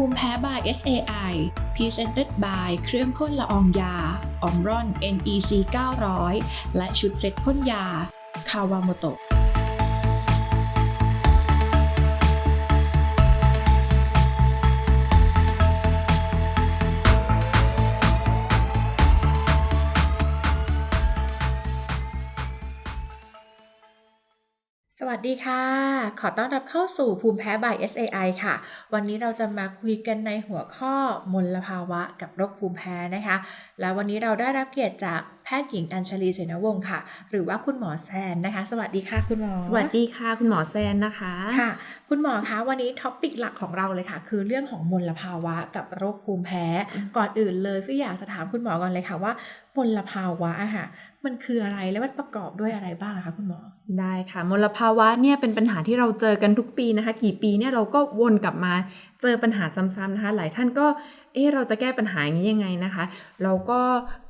ภูมิแพ้ by SAI Presented by เครื่องพ่นละอองยาออมรอน NEC 900 และชุดเซ็ตพ่นยา คาวาโมโตะ วัสดีค่ะ ขอต้อนรับเข้าสู่ภูมิแพ้ by SAI ค่ะ วันนี้เราจะมาคุยกันในหัวข้อมลภาวะกับโรคภูมิแพ้นะคะ และวันนี้เราได้รับเกียรติจากแพทย์หญิงอัญชลีเสนวงศ์ค่ะ หรือว่าคุณหมอแซนนะคะ สวัสดีค่ะคุณหมอ สวัสดีค่ะ คุณหมอแซนนะคะ ค่ะ คุณหมอคะวันนี้ท็อปิกหลักของเราเลยค่ะ คือเรื่องของมลภาวะกับโรคภูมิแพ้อืมก่อนอื่นเลยพี่อยากจะถามคุณหมอก่อนเลยค่ะว่ามลภาวะอะค่ะ มันคืออะไรและมันประกอบด้วยอะไรบ้างอะคะคุณหมอ ได้ค่ะมลภาวะเนี่ยเป็นปัญหาที่เราเจอกันทุกปีนะคะ กี่ปีเนี่ยเราก็วนกลับมาเจอปัญหาซ้ำๆนะคะ หลายท่านก็เอ๊เราจะแก้ปัญหาอย่างนี้ยังไงนะคะ เราก็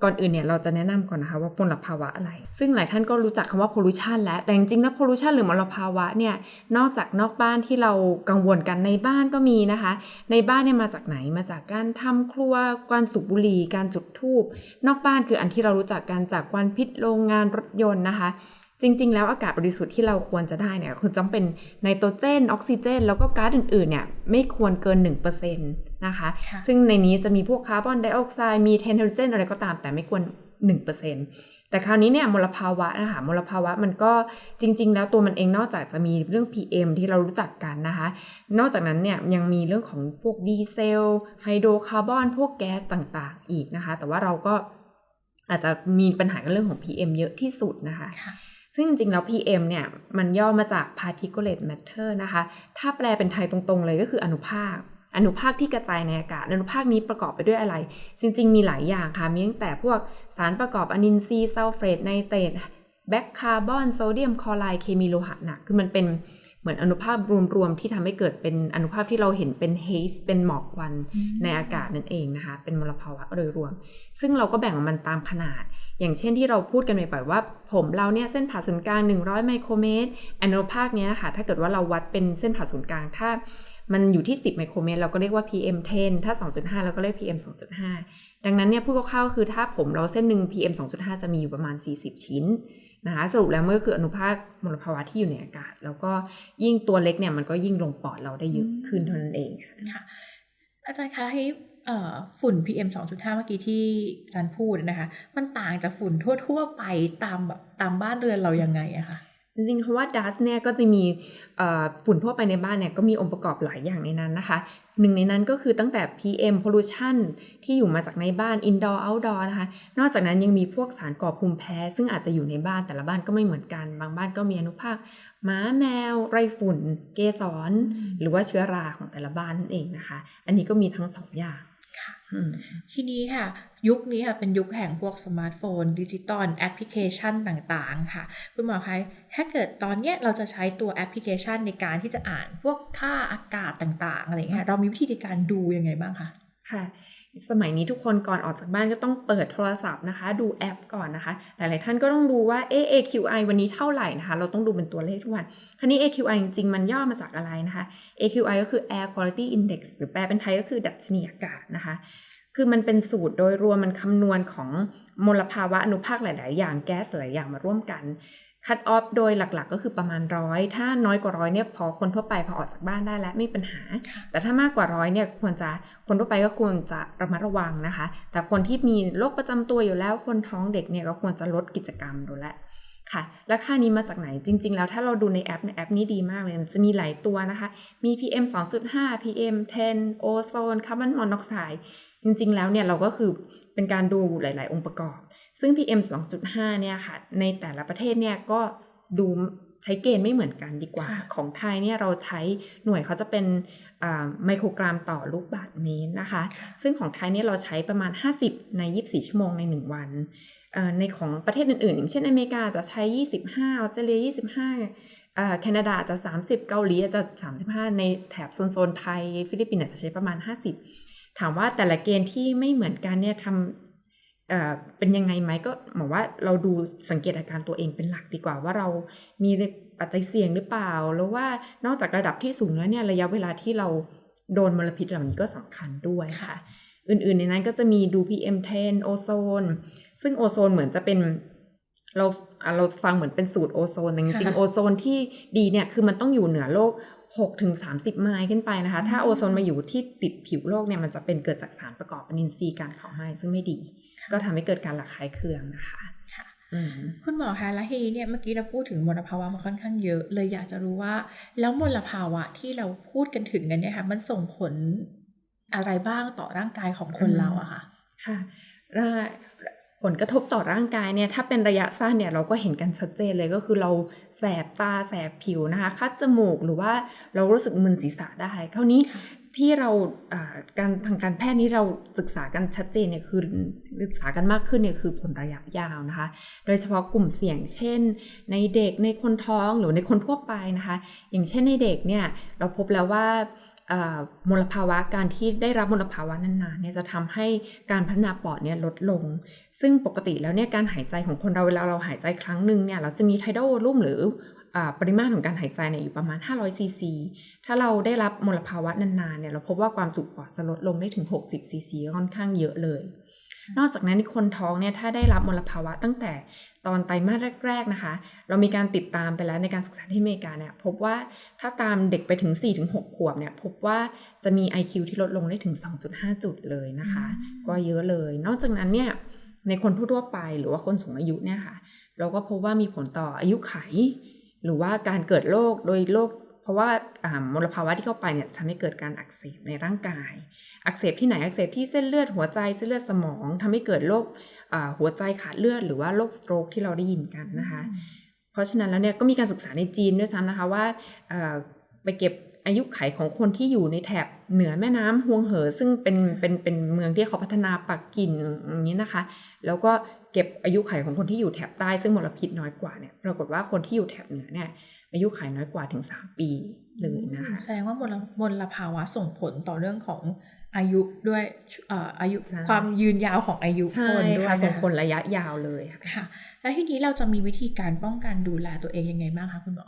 ก่อนอื่นเนี่ยเราจะแนะนำก่อนนะคะว่ามลภาวะอะไร ซึ่งหลายท่านก็รู้จักคำว่า pollution แล้วแต่จริงๆแล้ว pollution หรือมลภาวะเนี่ยนอกจากนอกบ้านที่เรากังวลกันในบ้านก็มีนะคะ ในบ้านเนี่ยมาจากไหนมาจากการทำครัวการสูบบุหรี่การจุดธูปนอกบ้านคืออันที่เรารู้จักกันจากควันพิษโรงงานรถยนต์นะคะ จริง ๆ แล้วอากาศบริสุทธิ์ที่เราควรจะได้เนี่ยคือต้องเป็นไนโตรเจน ออกซิเจน แล้วก็ก๊าซอื่น ๆ เนี่ยไม่ควรเกิน 1%นะคะค่ะซึ่งในนี้จะมีพวกคาร์บอนไดออกไซด์มีเทนไฮโดรเจนอะไรก็ตามแต่ไม่ควร 1%แต่คราวนี้เนี่ยมลภาวะนะคะมลภาวะมันก็จริง ๆ แล้วตัวมันเองนอกจากจะมีเรื่อง PM ที่เรารู้จักกันนะคะ นอกจากนั้นเนี่ยยังมีเรื่องของพวกดีเซลไฮโดรคาร์บอนพวกแก๊สต่างๆ อีกนะคะ แต่ว่าเราก็อาจจะมีปัญหากับเรื่องของ PM เยอะที่สุดนะคะค่ะ ซึ่งจริงๆ แล้ว PM เนี่ย มันย่อมาจาก particulate matter นะคะ ถ้าแปลเป็นไทยตรงๆ เลยก็คืออนุภาค อนุภาคที่กระจายในอากาศ อนุภาคนี้ประกอบไปด้วยอะไร จริง ๆ มีหลายอย่างค่ะ มีตั้งแต่พวกสารประกอบอนินทรีย์ซัลเฟตไนเตรตแบคคาร์บอนโซเดียมคลอไรด์เคมีโลหะหนัก คือมันเป็น เหมือนอนุภาครวมๆที่ทำให้เกิดเป็นอนุภาคที่เราเห็นเป็นเฮสเป็นหมอกควันในอากาศนั่นเองนะคะ เป็นมลภาวะโดยรวม ซึ่งเราก็แบ่งมันตามขนาด อย่างเช่นที่เราพูดกันบ่อยๆว่า ผมเราเนี่ยเส้นผ่าศูนย์กลาง 100 ไมโครเมตร อนุภาคเนี้ยค่ะถ้าเกิดว่าเราวัดเป็นเส้นผ่าศูนย์กลางถ้ามันอยู่ที่ 10 ไมโครเมตร เราก็เรียกว่า PM 10 ถ้า 2.5 เราก็เรียก PM 2.5 ดังนั้นเนี่ยพูดคร่าวๆคือถ้าผมเราเส้นหนึ่ง PM 2.5 จะมีอยู่ประมาณ 40 ชิ้น นะคะสรุปแล้วมันก็คืออนุภาคมลภาวะที่อยู่ในอากาศ แล้วก็ยิ่งตัวเล็กเนี่ยมันก็ยิ่งลงปอดเราได้เยอะขึ้นเท่านั้นเองค่ะอาจารย์คะที่เอ่อฝุ่น PM 2.5 เมื่อกี้ที่อาจารย์พูดนะคะ มันต่างจากฝุ่นทั่ว ๆ ไปตามแบบตามบ้านเรือนเรายังไงอะคะ จริงๆคำว่า dust เนี่ยก็จะมีฝุ่นทั่วไปในบ้านเนี่ยก็มีองค์ประกอบหลายอย่างในนั้นนะคะ หนึ่งในนั้นก็คือตั้งแต่ PM pollution ที่อยู่มาจากในบ้าน indoor outdoor นะคะ นอกจากนั้นยังมีพวกสารก่อภูมิแพ้ ซึ่งอาจจะอยู่ในบ้านแต่ละบ้านก็ไม่เหมือนกัน บางบ้านก็มีอนุภาคหมาแมว ไรฝุ่น เกสรหรือว่าเชื้อราของแต่ละบ้านนั่นเองนะคะ อันนี้ก็มีทั้งสองอย่าง ค่ะอืมทีนี้ค่ะ ยุคนี้ค่ะเป็นยุคแห่งพวกสมาร์ทโฟน ดิจิตอลแอปพลิเคชันต่างๆ ค่ะ คุณหมอคะถ้าเกิดตอนเนี้ยเราจะใช้ตัวแอปพลิเคชันในการที่จะอ่านพวกค่าอากาศต่างๆอะไรอย่างเงี้ยเรามีวิธีในการดูยังไงบ้างคะค่ะ สมัยนี้ทุกคนก่อนออกจากบ้านก็ต้องเปิดโทรศัพท์นะคะ ดูแอปก่อนนะคะ หลาย ๆ ท่านก็ต้องดูว่าเอ AQI วันนี้เท่าไหร่นะคะ เราต้องดูเป็นตัวเลขทุกวันคราวนี้ AQI จริง ๆ มันย่อมาจากอะไรนะคะ AQI ก็คือ Air Quality Index หรือแปลเป็นไทยก็คือดัชนีอากาศนะคะคือมันเป็นสูตรโดยรวมมันคำนวณของมลภาวะอนุภาคหลาย ๆ อย่างแก๊สหลายอย่างมาร่วมกัน คัดออฟโดยหลักๆ ก็คือประมาณร้อยถ้าน้อยกว่าร้อยเนี่ยพอคนทั่วไปพอออกจากบ้านได้แล้วไม่มีปัญหา แต่ถ้ามากกว่าร้อยเนี่ยควรจะคนทั่วไปก็ควรจะระมัดระวังนะคะ แต่คนที่มีโรคประจำตัวอยู่แล้วคนท้องเด็กเนี่ยก็ควรจะลดกิจกรรมดูแลวค่ะ แล้วค่านี้มาจากไหนจริง ๆ แล้วถ้าเราดูในแอปในแอปนี้ดีมากเลยมันจะมีหลายตัวนะคะ มี PM 2.5 PM 10 โอโซนคาร์บอนมอนอกไซด์จริง ๆ แล้วเนี่ยเราก็คือเป็นการดูหลาย ๆ องค์ประกอบ ซึ่ง PM 2.5 เนี่ยค่ะ ในแต่ละประเทศเนี่ยก็ดูใช้เกณฑ์ไม่เหมือนกันดีกว่าค่ะของไทยเนี่ยเราใช้หน่วยเขาจะเป็นอ่าไมโครกรัมต่อลูกบาศก์เมตรนะคะ ซึ่งของไทยเนี่ยเราใช้ประมาณ 50 ใน 24 ชั่วโมงใน 1 วันเอ่อในของประเทศอื่นๆ อย่างเช่นอเมริกาจะใช้ 25ออสเตรเลีย 25เอ่อแคนาดาจะ 30 เกาหลีจะ 35 ในแถบโซนๆไทย ฟิลิปปินส์จะใช้ประมาณ 50 ถามว่าแต่ละเกณฑ์ที่ไม่เหมือนกันเนี่ยทำ เอ่อเป็นยังไงไหมก็หมายว่าเราดูสังเกตอาการตัวเองเป็นหลักดีกว่าว่าเรามีปัจจัยเสี่ยงหรือเปล่า แล้วว่านอกจากระดับที่สูงแล้วเนี่ยระยะเวลาที่เราโดนมลพิษเหล่านี้ก็สำคัญด้วยค่ะ อื่นๆในนั้นก็จะมีดู PM10 โอโซน ซึ่งโอโซนเหมือนจะเป็นเราอะเราฟังเหมือนเป็นสูตรโอโซนแต่จริงๆค่ะโอโซนที่ดีเนี่ยคือมันต้องอยู่เหนือโลก6ถึง30 ไมล์ขึ้นไปนะคะ ถ้าอืมโอโซนมาอยู่ที่ติดผิวโลกเนี่ยมันจะเป็นเกิดจากสารประกอบอนินทรีย์การเผาไหม้ซึ่งไม่ดี ก็ทำให้เกิดการระคายเคืองนะคะค่ะอืมคุณหมอคะแล้วทีนี้เนี่ยเมื่อกี้เราพูดถึงมลภาวะมาค่อนข้างเยอะเลยอยากจะรู้ว่า แล้วมลภาวะที่เราพูดกันถึงกันเนี่ยค่ะมันส่งผลอะไรบ้างต่อร่างกายของคนอืมเราอะค่ะค่ะร่าผลกระทบต่อร่างกายเนี่ยถ้าเป็นระยะสั้นเนี่ยเราก็เห็นกันชัดเจนเลยก็คือเราแสบตาแสบผิวนะคะ คัดจมูกหรือว่าเรารู้สึกมึนศีรษะได้คราวนี้ค่ะ ที่เราการทางการแพทย์นี้เราศึกษากันชัดเจนเนี่ยคือศึกษากันมากขึ้นเนี่ยคือผลระยะยาวนะคะ โดยเฉพาะกลุ่มเสี่ยงเช่น ในเด็กในคนท้องหรือในคนทั่วไปนะคะ อย่างเช่นในเด็กเนี่ยเราพบแล้วว่ามลภาวะการที่ได้รับมลภาวะนานๆเนี่ยจะทำให้การพัฒนาปอดเนี่ยลดลง ซึ่งปกติแล้วเนี่ยการหายใจของคนเราเวลาเราหายใจครั้งหนึ่งเนี่ยเราจะมี tidal volume หรือ ปริมาตรของการหายใจเนี่ยอยู่ประมาณ 500ซีซีถ้าเราได้รับมลภาวะนานๆเนี่ยเราพบว่าความจุปอดจะลดลงได้ถึง 60ซีซีค่อนข้างเยอะเลย นอกจากนั้นคนท้องเนี่ยถ้าได้รับมลภาวะตั้งแต่ตอนไตรมาสแรก ๆนะคะ เรามีการติดตามไปแล้วในการศึกษาที่อเมริกาเนี่ยพบว่าถ้าตามเด็กไปถึง 4-6 ขวบเนี่ยพบว่าจะมี IQ ที่ลดลงได้ถึง 2.5 จุดเลยนะคะอืมก็เยอะเลย นอกจากนั้นเนี่ยในคนทั่วๆไปหรือว่าคนสูงอายุเนี่ยค่ะ เราก็พบว่ามีผลต่ออายุไข หรือว่าการเกิดโรคโดยโรคเพราะว่าอ่ามลภาวะที่เข้าไปเนี่ยจะทำให้เกิดการอักเสบในร่างกาย อักเสบที่ไหนอักเสบที่เส้นเลือดหัวใจเส้นเลือดสมองทำให้เกิดโรคอ่าหัวใจขาดเลือด หรือว่าโรคสโตรกที่เราได้ยินกันนะคะ เพราะฉะนั้นแล้วเนี่ยก็มีการศึกษาในจีนด้วยซ้ำนะคะว่าเอ่อไปเก็บ อายุไขของคนที่อยู่ในแถบเหนือแม่น้ำฮวงเหอ ซึ่งเป็นเป็นเป็นเมืองที่เขาพัฒนาปักกิ่นอย่างนี้นะคะ แล้วก็เก็บอายุไขของคนที่อยู่แถบใต้ซึ่งมลพิษน้อยกว่าเนี่ยปรากฏว่าคนที่อยู่แถบเหนือเนี่ยอายุไขน้อยกว่าถึง 3 ปีเลยนะคะแสดงว่ามลมลภาวะส่งผลต่อเรื่องของอายุด้วยเอ่ออายุใช่ความยืนยาวของอายุใช่คนด้วยค่ะนะส่งคะผลระยะยาวเลยค่ะค่ะ แล้วทีนี้เราจะมีวิธีการป้องกันดูแลตัวเองยังไงบ้างคะคุณหมอ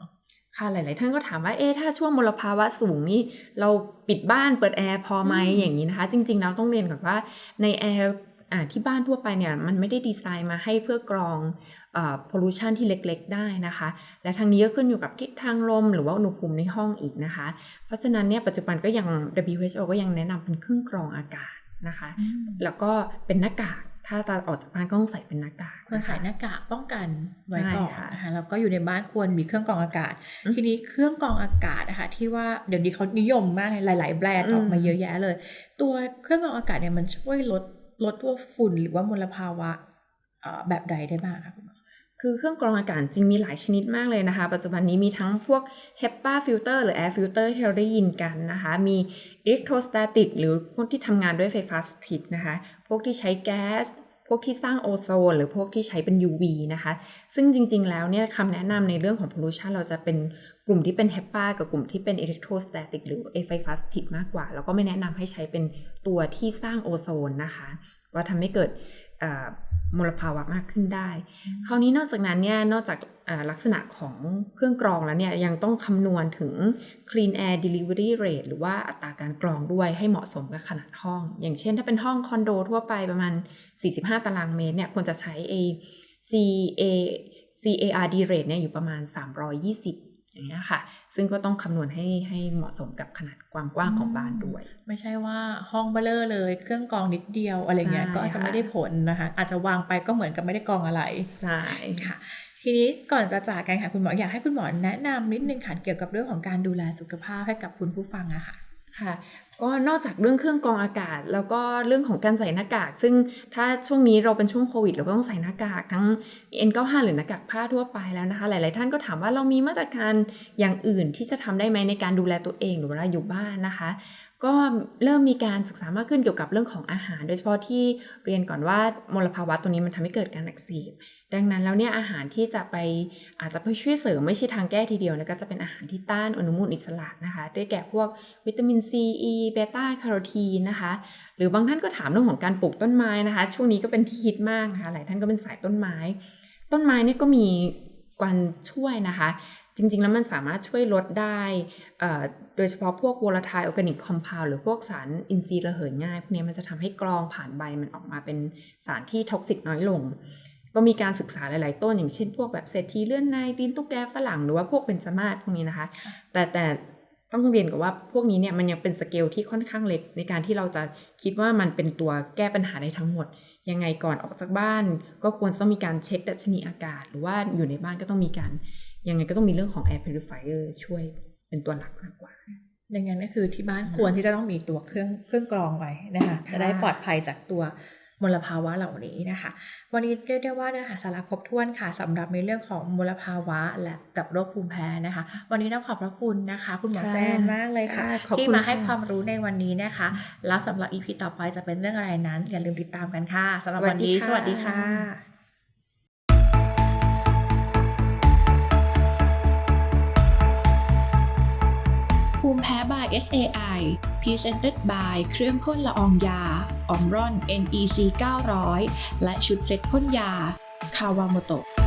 ค่ะหลาย ๆ ท่านก็ถามว่าเอ๊ะถ้าช่วงมลภาวะสูงนี่เราปิดบ้านเปิดแอร์พอไหมอืมอย่างนี้นะคะ จริง ๆ แล้วต้องเรียนก่อนว่าในแอร์อ่าที่บ้านทั่วไปเนี่ยมันไม่ได้ดีไซน์มาให้เพื่อกรองเอ่อ pollution ที่เล็ก ๆ ได้นะคะ และทางนี้ก็ขึ้นอยู่กับทิศทางลมหรือว่าอุณหภูมิในห้องอีกนะคะ เพราะฉะนั้นเนี่ยปัจจุบันก็ยัง WHO ก็ยังแนะนำเป็นเครื่องกรองอากาศนะคะ แล้วก็เป็นหน้ากาก ถ้าจะออกจากบ้านก็ต้องใส่เป็นหน้ากากควรใส่หน้ากากป้องกันไว้ก่อนใช่ค่ะนะคะแล้วก็อยู่ในบ้านควรมีเครื่องกรองอากาศอืมทีนี้เครื่องกรองอากาศนะคะที่ว่าเดี๋ยวนี้เขานิยมมากเลยหลาย ๆ แบรนด์อืมออกมาเยอะแยะเลย ตัวเครื่องกรองอากาศเนี่ยมันช่วยลดลดพวกฝุ่นหรือว่ามลภาวะเอ่อแบบใดได้บ้างคะคุณหมอ คือเครื่องกรองอากาศจริงมีหลายชนิดมากเลยนะคะ ปัจจุบันนี้มีทั้งพวก HEPA filter หรือ air filter ที่เราได้ยินกันนะคะ มี electrostatic หรือพวกที่ทำงานด้วยไฟฟ้าสถิตนะคะ พวกที่ใช้แก๊ส พวกที่สร้างโอโซน หรือพวกที่ใช้เป็น UV นะคะ ซึ่งจริง ๆ แล้วเนี่ยคำแนะนำในเรื่องของ pollution เราจะเป็นกลุ่มที่เป็น HEPA กับกลุ่มที่เป็น electrostatic หรือไฟฟ้าสถิตมากกว่า แล้วก็ไม่แนะนำให้ใช้เป็นตัวที่สร้างโอโซนนะคะว่าทำให้เกิด มลภาวะมากขึ้นได้ คราวนี้นอกจากนั้นเนี่ย นอกจากเอ่อลักษณะของเครื่องกรองแล้วเนี่ย ยังต้องคำนวณถึง clean air delivery rate หรือว่าอัตราการกรองด้วยให้เหมาะสมกับขนาดห้อง อย่างเช่นถ้าเป็นห้องคอนโดทั่วไปประมาณ 45 ตารางเมตรเนี่ย ควรจะใช้ a CA CARD rate เนี่ยอยู่ประมาณ 320 อย่างเงี้ยค่ะ ซึ่งก็ต้องคำนวณให้ให้เหมาะสมกับขนาดความกว้างของบ้านด้วย ไม่ใช่ว่าห้องเบลเลอร์เลย เครื่องกรองนิดเดียวอะไรเงี้ยใช่ก็อาจจะค่ะไม่ได้ผลนะคะ อาจจะวางไปก็เหมือนกับไม่ได้กรองอะไร ใช่ค่ะ ทีนี้ก่อนจะจากกันค่ะคุณหมออยากให้คุณหมอแนะนำนิดนึงค่ะเกี่ยวกับเรื่องของการดูแลสุขภาพให้กับคุณผู้ฟังอะค่ะ ค่ะก็นอกจากเรื่องเครื่องกรองอากาศ แล้วก็เรื่องของการใส่หน้ากาก ซึ่งถ้าช่วงนี้เราเป็นช่วงโควิดเราก็ต้องใส่หน้ากากทั้ง N95 หรือหน้ากากผ้าทั่วไปแล้วนะคะ หลาย ๆ ท่านก็ถามว่าเรามีมาตรการอย่างอื่นที่จะทำได้ไหมในการดูแลตัวเองหรือเวลาอยู่บ้านนะคะ ก็เริ่มมีการศึกษามากขึ้นเกี่ยวกับเรื่องของอาหาร โดยเฉพาะที่เรียนก่อนว่ามลภาวะตัวนี้มันทำให้เกิดการอักเสบดังนั้นแล้วเนี่ยอาหารที่จะไปอาจจะไปช่วยเสริมไม่ใช่ทางแก้ทีเดียวนะก็จะเป็นอาหารที่ต้านอนุมูลอิสระนะคะได้แก่พวกวิตามินซีอีเบต้าแคโรทีนนะคะ หรือบางท่านก็ถามเรื่องของการปลูกต้นไม้นะคะ ช่วงนี้ก็เป็นที่ฮิตมากนะคะหลายท่านก็เป็นสายต้นไม้ ต้นไม้เนี่ยก็มีการช่วยนะคะ จจริง ๆ แล้วมันสามารถช่วยลดได้เอ่อโดยเฉพาะพวก volatile organic compound หรือพวกสารอินทรีย์ระเหยง่าย พวกนี้มันจะทำให้กรองผ่านใบมันออกมาเป็นสารที่ท็อกซิกน้อยลง ก็มีการศึกษาหลาย ๆ ต้นอย่างเช่น พวกแบบเศรษฐีเลื่อนในตีนตุ๊กแกฝรั่งหรือว่าพวกเป็นสมาร์ทพวกนี้นะคะ แต่แต่ต้องเรียนกับว่าพวกนี้เนี่ยมันยังเป็นสเกลที่ค่อนข้างเล็กในการที่เราจะคิดว่ามันเป็นตัวแก้ปัญหาได้ทั้งหมด ยังไงก่อนออกจากบ้าน ก็ควรต้องมีการเช็คดัชนีอากาศ หรือว่าอยู่ในบ้านก็ต้องมีการ ยังไงก็ต้องมีเรื่องของ air purifier ช่วยเป็นตัวหลักมากกว่าดังนั้นก็คือที่บ้านควรที่จะต้องมีตัวเครื่องเครื่องกรองไว้นะคะค่ะจะได้ปลอดภัยจากตัวมลภาวะเหล่านี้นะคะ วันนี้เรียกได้ว่าเนื้อหาสาระครบถ้วนค่ะสำหรับในเรื่องของมลภาวะและกับโรคภูมิแพ้นะคะ วันนี้ต้องขอบพระคุณนะคะ คุณหมอค่ะแซนมากเลยค่ะค่ะขอบที่คุณมาให้ค่ะความรู้ในวันนี้นะคะ แล้วสำหรับ EP ต่อไปจะเป็นเรื่องอะไรนั้นอย่าลืมติดตามกันค่ะสำหรับวันนี้สสวัวัสสดีดีค่ะค่ะ ภูมิแพ้บาย SAI Presented by เครื่องพ่นละอองยาออมรอน NEC 900 และชุดเซ็ตพ่นยา คาวาโมโตะ